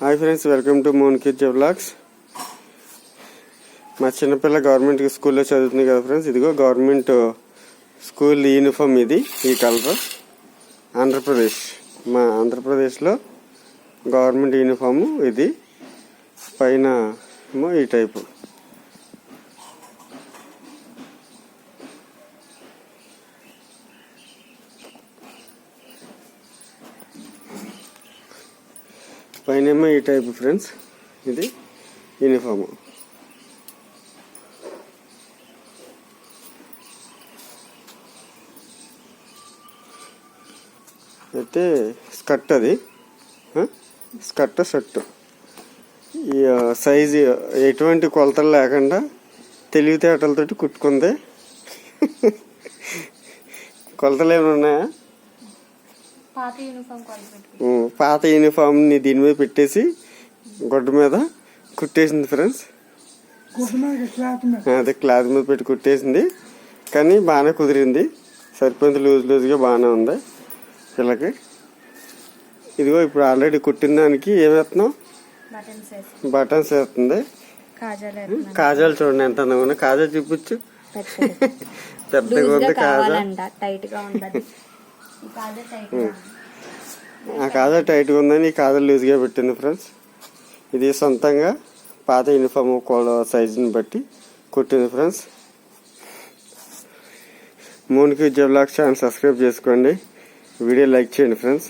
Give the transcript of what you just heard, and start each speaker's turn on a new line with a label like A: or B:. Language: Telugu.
A: Hi friends welcome to Mon kids blogs మా చిన్నపిల్ల గవర్నమెంట్ స్కూల్లో చదువుతుంది కదా ఫ్రెండ్స్ ఇదిగో గవర్నమెంట్ స్కూల్ యూనిఫామ్ ఇది ఈ కలర్ ఆంధ్రప్రదేశ్ మా ఆంధ్రప్రదేశ్లో గవర్నమెంట్ యూనిఫాము ఇది. పైన ఈ టైపు పైన ఏమో ఈ టైప్ ఫ్రెండ్స్. ఇది యూనిఫామ్. అయితే స్కర్ట్ అది. Skirt shirt. ఈ సైజు ఎటువంటి కొలతలు లేకుండా తెలివితేటలతోటి కుట్టుకుంది. కొలతలు ఏమైనా ఉన్నాయా?
B: పాత
A: యూనిఫామ్ని దీని మీద పెట్టేసి గొడ్డ మీద కుట్టేసింది ఫ్రెండ్స్. అదే క్లాత్ మీద పెట్టి కుట్టేసింది. కానీ బాగానే కుదిరింది. సరిపోయింది లూజ్ లూజ్గా బాగానే ఉంది పిల్లకి. ఇదిగో ఇప్పుడు ఆల్రెడీ కుట్టిన దానికి ఏమేస్తున్నాం
B: బటన్స్ వేసి
A: బటన్స్ వేస్తుంది.
B: కాజాలు.
A: కాజాలు చూడండి ఎంత అందంగా ఉన్నాయి కాజా చూపించు. పెద్దగా ఉంది కాజా. ఆ కాజా టైట్గా ఉందని ఈ కాజా లూజ్గా పెట్టింది ఫ్రెండ్స్. ఇది సొంతంగా పాత యూనిఫామ్ కోళ్ళ సైజుని బట్టి కుట్టింది ఫ్రెండ్స్. మోన్కి బ్లాగ్ ఛానల్ సబ్స్క్రైబ్ చేసుకోండి. వీడియో లైక్ చేయండి ఫ్రెండ్స్.